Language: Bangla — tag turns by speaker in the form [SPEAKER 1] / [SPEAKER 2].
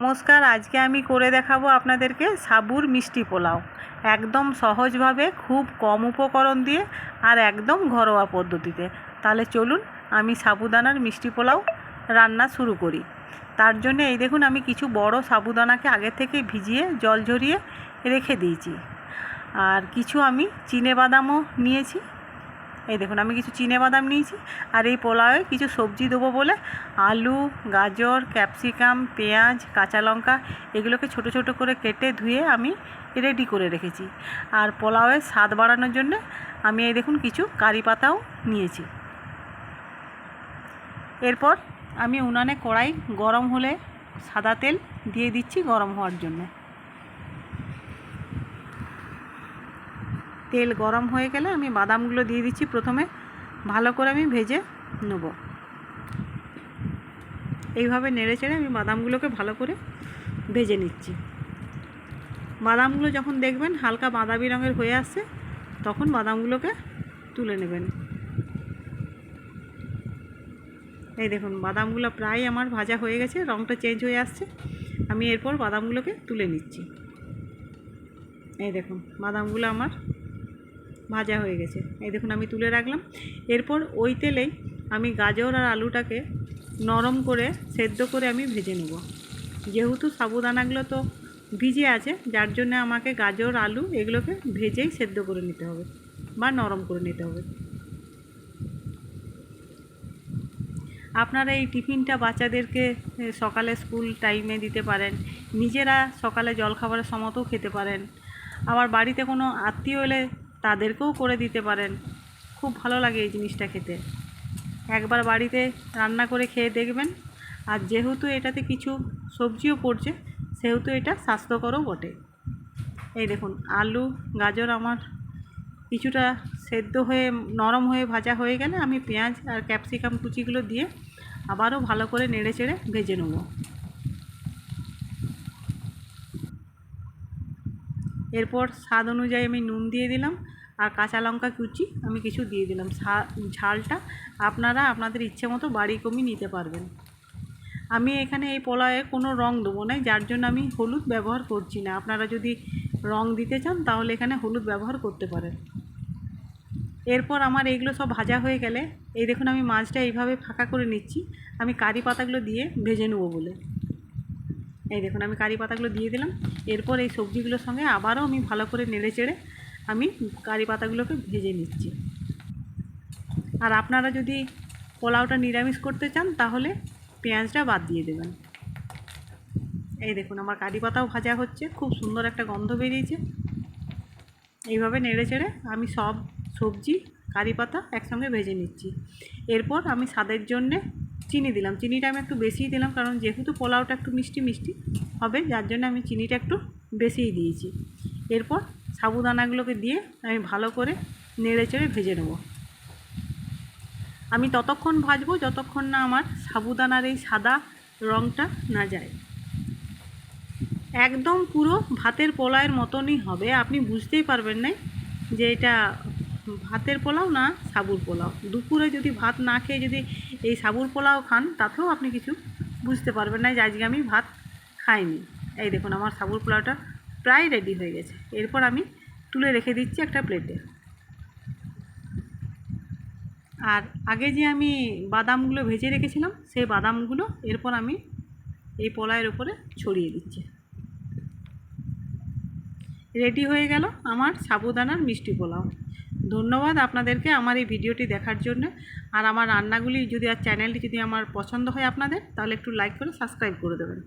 [SPEAKER 1] নমস্কার, আজকে আমি করে দেখাবো আপনাদেরকে সাবুর মিষ্টি পোলাও। একদম সহজভাবে, খুব কম উপকরণ দিয়ে আর একদম ঘরোয়া পদ্ধতিতে। তাহলে চলুন, আমি সাবুদানার মিষ্টি পোলাও রান্না শুরু করি। তার জন্য এই দেখুন, আমি কিছু বড় সাবুদানাকে আগে থেকে ভিজিয়ে, জল ঝরিয়ে রেখে দিয়েছি। আর কিছু আমি চিনে বাদামও নিয়েছি। এই দেখুন, আমি কিছু চিনে বাদাম নিয়েছি আর এই পোলাওয়ে কিছু সবজি দেবো বলে আলু, গাজর, ক্যাপসিকাম, পেঁয়াজ, কাঁচা লঙ্কা এগুলোকে ছোট ছোট করে কেটে ধুয়ে আমি রেডি করে রেখেছি। আর পোলাওয়ের স্বাদ বাড়ানোর জন্য আমি এই দেখুন, কিছু কারি পাতাও নিয়েছি। এরপর আমি উনানে কড়াই গরম হলে সাদা তেল দিয়ে দিচ্ছি গরম হওয়ার জন্য। তেল গরম হয়ে গেলে আমি বাদামগুলো দিয়ে দিচ্ছি প্রথমে। ভালো করে আমি ভেজে নেব। এইভাবে নেড়ে চেড়ে আমি বাদামগুলোকে ভালো করে ভেজে নিচ্ছি। বাদামগুলো যখন দেখবেন হালকা বাদামি রঙের হয়ে আসছে, তখন বাদামগুলোকে তুলে নেবেন। এই দেখুন, বাদামগুলো প্রায় আমার ভাজা হয়ে গেছে রঙটা চেঞ্জ হয়ে আসছে। আমি এরপর বাদামগুলোকে তুলে নিচ্ছি। এই দেখুন, বাদামগুলো আমার ভাজা হয়ে গেছে। এই দেখুন, আমি তুলে রাখলাম। এরপর ওই তেলেই আমি গাজর আর আলুটাকে নরম করে, সেদ্ধ করে আমি ভেজে নেব। যেহেতু সাবুদানাগুলো তো ভিজে আছে, যার জন্য আমাকে গাজর, আলু এগুলোকে ভেজেই সেদ্ধ করে নিতে হবে বা নরম করে নিতে হবে। আপনারা এই টিফিনটা বাচ্চাদেরকে সকালে স্কুল টাইমে দিতে পারেন, নিজেরা সকালে জলখাবারের সময়তেও খেতে পারেন। আবার বাড়িতে কোনো আত্মীয় এলে তাদেরকেও করে দিতে পারেন। খুব ভালো লাগে এই জিনিসটা খেতে। একবার বাড়িতে রান্না করে খেয়ে দেখবেন। আর যেহেতু এটাতে কিছু সবজিও পড়ছে, সেহেতু এটা স্বাস্থ্যকরও বটে। এই দেখুন, আলু, গাজর আমার কিছুটা সেদ্ধ হয়ে, নরম হয়ে ভাজা হয়ে গেলে আমি পেঁয়াজ আর ক্যাপসিকাম কুচিগুলো দিয়ে আবারও ভালো করে নেড়ে চেড়ে ভেজে নেব। এরপর স্বাদ অনুযায়ী আমি নুন দিয়ে দিলাম। আর কাঁচা লঙ্কা কুচি আমি কিছু দিয়ে দিলাম। ঝালটা আপনারা আপনাদের ইচ্ছে মতো বাড়ি কমিয়ে নিতে পারবেন। আমি এখানে এই পোলাওয়ে কোনো রং দেবো না, যার জন্য আমি হলুদ ব্যবহার করছি না। আপনারা যদি রং দিতে চান, তাহলে এখানে হলুদ ব্যবহার করতে পারেন। এরপর আমার এইগুলো সব ভাজা হয়ে গেলে, এই দেখুন আমি মাছটা এইভাবে ফাঁকা করে নিচ্ছি। আমি কারি পাতাগুলো দিয়ে ভেজে নেব বলে। এই দেখুন আমি কারি পাতাগুলো দিয়ে দিলাম। এরপর এই সবজিগুলোর সঙ্গে আবারও আমি ভালো করে নেড়ে চেড়ে আমি কারি পাতাগুলোকে ভেজে নিচ্ছি। আর আপনারা যদি পোলাওটা নিরামিষ করতে চান, তাহলে পেঁয়াজটা বাদ দিয়ে দেবেন। এই দেখুন, আমার কারি পাতাও ভাজা হচ্ছে, খুব সুন্দর একটা গন্ধ বেরিয়েছে। এইভাবে নেড়ে চেড়ে আমি সব সবজি, কারি পাতা একসঙ্গে ভেজে নিচ্ছি। এরপর আমি স্বাদের জন্যে চিনি দিলাম। চিনিটা আমি একটু বেশিই দিলাম, কারণ যেহেতু পোলাওটা একটু মিষ্টি মিষ্টি হবে, যার জন্য আমি চিনিটা একটু বেশিই দিয়েছি। এরপর সাবুদানাগুলোকে দিয়ে আমি ভালো করে নেড়ে চেড়ে ভেজে নেব। আমি ততক্ষণ ভাজবো যতক্ষণ না আমার সাবুদানার এই সাদা রঙটা না যায়। একদম পুরো ভাতের পোলাওয়ের মতনই হবে। আপনি বুঝতেই পারবেন না যে এটা ভাতের পোলাও না সাবুর পোলাও। দুপুরে যদি ভাত না খেয়ে যদি এই সাবুর পোলাও খান, তাতেও আপনি কিছু বুঝতে পারবেন না যে আজকে আমি ভাত খাইনি। এই দেখুন, আমার সাবুর পোলাওটা প্রায় রেডি হয়ে গেছে। এরপর আমি তুলে রেখে দিচ্ছি একটা প্লেটে আর আগে যে আমি বাদামগুলো ভেজে রেখেছিলাম, সেই বাদামগুলো এরপর আমি এই পোলাওয়ের উপরে ছড়িয়ে দিচ্ছি। রেডি হয়ে গেল আমার সাবুদানার মিষ্টি পোলাও। ধন্যবাদ আপনাদেরকে আমার এই ভিডিওটি দেখার জন্য। আর আমার রান্নাগুলি যদি আর চ্যানেলটি যদি আমার পছন্দ হয় আপনাদের, তাহলে একটু লাইক করে সাবস্ক্রাইব করে দেবেন।